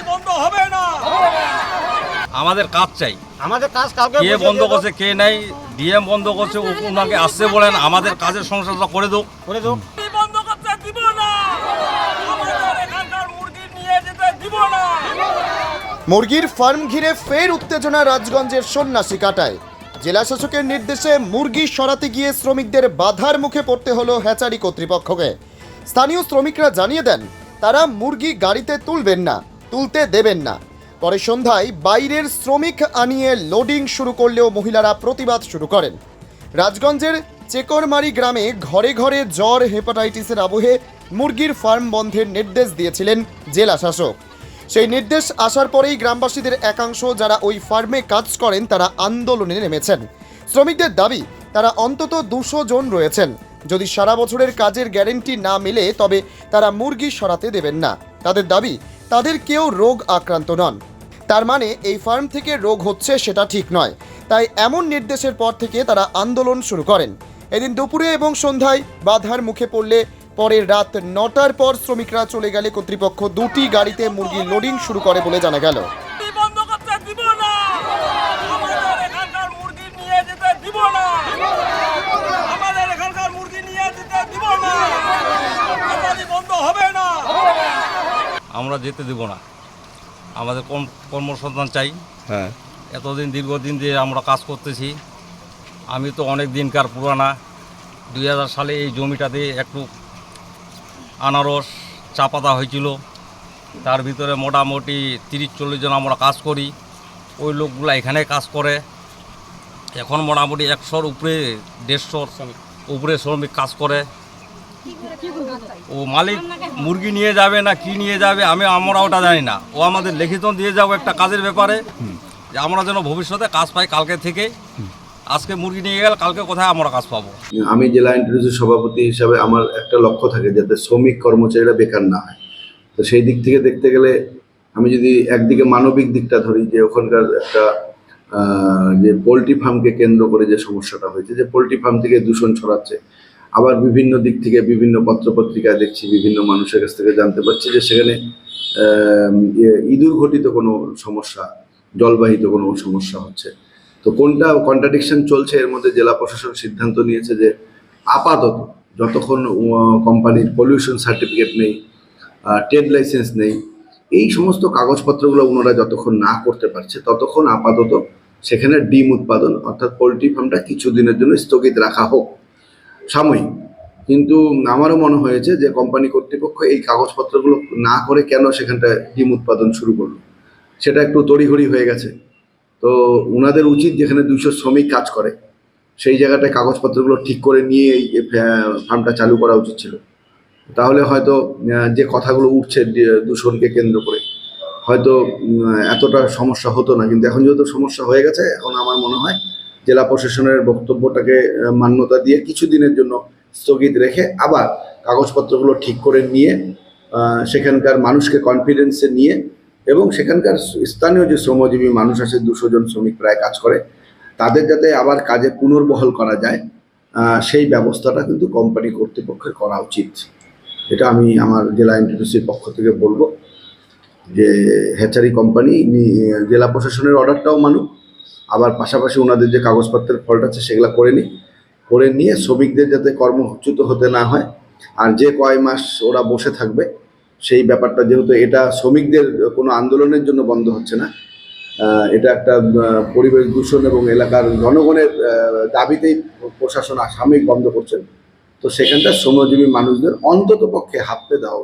Hatchery বন্ধ হবে না। আমাদের কাজ চাই। আমাদের কাজ কাউকে কে বন্ধ করছে কে নাই ডিএম বন্ধ করছে ওনাকে আসতে বলেন আমাদের কাজের সংসারটা করে দো করে দাও কি বন্ধ করতে দিব না। আমাদের এখানকার মুরগি নিয়ে যেতে দিব না। মুরগির ফার্ম ঘিরে ফের উত্তেজনা রাজগঞ্জের সন্ন্যাসী কাটায়। জেলা শাসকের নির্দেশে মুরগি সরাতে গিয়ে শ্রমিকদের বাধার মুখে পড়তে হলো হ্যাচারি কর্তৃপক্ষকে। স্থানীয় শ্রমিকরা জানিয়ে দেন তারা মুরগি গাড়িতে তুলবেন না। তুলতে দেবেন না। পরে সন্ধ্যায় বাইরের শ্রমিক আনিয়ে লোডিং শুরু করলেও মহিলারা প্রতিবাদ শুরু করেন। রাজগঞ্জের চেকরমারি গ্রামে ঘরে ঘরে জ্বর, হেপাটাইটিসের আবহে মুরগির ফার্ম বন্ধের নির্দেশ দিয়েছিলেন জেলা শাসক। সেই নির্দেশ আসার পরেই গ্রামবাসীদের একাংশ যারা ওই ফার্মে কাজ করেন, তারা আন্দোলনে নেমেছেন। শ্রমিকদের দাবি, তারা অন্তত দুশো জন রয়েছেন। যদি সারা বছরের কাজের গ্যারেন্টি না মেলে, তবে তারা মুরগি সরাতে দেবেন না। তাদের দাবি তাদের কেউ রোগ আক্রান্ত নন। তার মানে এই ফার্ম থেকে রোগ হচ্ছে সেটা ঠিক নয়। তাই এমন নির্দেশের পর থেকে তারা আন্দোলন শুরু করেন। এদিন দুপুরে এবং সন্ধ্যায় বাধার মুখে পড়লে পরে রাত নটার পর শ্রমিকরা চলে গেলে কর্তৃপক্ষ দুটি গাড়িতে মুরগি লোডিং শুরু করে বলে জানা গেল কি বন্ধ করতে দিব না আমাদের এখানকার মুরগি নিয়ে যেতে দিব না আমাদের এখানকার মুরগি নিয়ে যেতে দিব না হ্যাচারি বন্ধ হবে না আমরা যেতে দেব না। আমাদের কর্ম কর্মসংস্থান চাই। হ্যাঁ। এতদিন দীর্ঘদিন দিয়ে আমরা কাজ করতেছি আমি তো অনেক দিনকার পুরানা। দুই হাজার সালে এই জমিটাতে একটু আনারস চা পাতা হয়েছিল। তার ভিতরে মোটামুটি তিরিশ চল্লিশ জন আমরা কাজ করি। ওই লোকগুলো এখানে কাজ করে। এখন মোটামুটি একশোর উপরে দেড়শোর উপরে শ্রমিক কাজ করে। ও মালিক মুরগি নিয়ে যাবে না কি নিয়ে যাবে? আমি আমরা ওটা জানি না। ও আমাদের লিখিত দিয়ে যাব একটা কাজের ব্যাপারে, যে আমরা যেন ভবিষ্যতে কাজ পাই কালকে থেকে। আজকে মুরগি নিয়ে গেলে কালকে কোথায় আমরা কাজ পাবো? আমি জেলা ইন্টারভিউসের সভাপতি হিসাবে আমার একটা লক্ষ্য থাকে যাতে শ্রমিক কর্মচারীরা বেকার না হয়। তো সেই দিক থেকে দেখতে গেলে আমি যদি একদিকে মানবিক দিকটা ধরি, যে ওখানকার একটা যে পোলট্রি ফার্মকে কেন্দ্র করে যে সমস্যাটা হয়েছে, যে পোলট্রি ফার্ম থেকে দূষণ ছড়াচ্ছে আবার বিভিন্ন দিক থেকে বিভিন্ন পত্রপত্রিকায় দেখছি বিভিন্ন মানুষের কাছ থেকে জানতে পারছি যে সেখানে ইয়ে, ইঁদুর ঘটিত কোনো সমস্যা জলবাহিত কোনো সমস্যা হচ্ছে। তো কোনটা কন্ট্রাডিকশন চলছে এর মধ্যে জেলা প্রশাসন সিদ্ধান্ত নিয়েছে যে আপাতত যতক্ষণ কোম্পানির পলিউশন সার্টিফিকেট নেই ট্রেড লাইসেন্স নেই এই সমস্ত কাগজপত্রগুলো ওনারা যতক্ষণ না করতে পারছে ততক্ষণ আপাতত সেখানে ডিম উৎপাদন অর্থাৎ পোলট্রি ফার্মটা কিছুদিনের জন্য স্থগিত রাখা হোক। সাময়িক। কিন্তু আমারও মনে হয়েছে যে কোম্পানি কর্তৃপক্ষ এই কাগজপত্রগুলো না করে কেন সেখানটা ডিম উৎপাদন শুরু করল? সেটা একটু তড়িঘড়ি হয়ে গেছে। তো ওনাদের উচিত যেখানে দুইশো শ্রমিক কাজ করে, সেই জায়গাটায় কাগজপত্রগুলো ঠিক করে নিয়ে এই ফার্মটা চালু করা উচিত ছিল। তাহলে হয়তো যে কথাগুলো উঠছে দূষণকে কেন্দ্র করে, হয়তো এতটা সমস্যা হতো না। কিন্তু এখন যেহেতু সমস্যা হয়ে গেছে, এখন আমার মনে হয় জেলা প্রশাসনের বক্তব্যটাকে মান্যতা দিয়ে কিছুদিনের জন্য স্থগিত রেখে আবার কাগজপত্রগুলো ঠিক করে নিয়ে সেখানকার মানুষকে কনফিডেন্সে নিয়ে এবং সেখানকার স্থানীয় যে শ্রমজীবী মানুষ আছে, দুশো জন শ্রমিক প্রায় কাজ করে, তাদের যাতে আবার কাজে পুনর্বহাল করা যায় সেই ব্যবস্থাটা কিন্তু কোম্পানি কর্তৃপক্ষের করা উচিত। এটা আমি আমার জেলা এনটিটিসির পক্ষ থেকে বলব যে হ্যাচারি কোম্পানি জেলা প্রশাসনের অর্ডারটাও মানুক পাশাপাশি ওনাদের যে কাগজপত্রের ফল্ট আছে সেগুলো করে নিই। করে নিয়ে শ্রমিকদের যাতে কর্মচ্যুত হতে না হয়, আর যে কয় মাস ওরা বসে থাকবে, সেই ব্যাপারটা যেহেতু এটা শ্রমিকদের কোনো আন্দোলনের জন্য বন্ধ হচ্ছে না এটা একটা পরিবেশ দূষণ এবং এলাকার জনগণের দাবিতেই প্রশাসন সাময়িক বন্ধ করছেন। তো সেখানটা শ্রমজীবী মানুষদের অন্তত পক্ষে হাঁপতে দেওয়া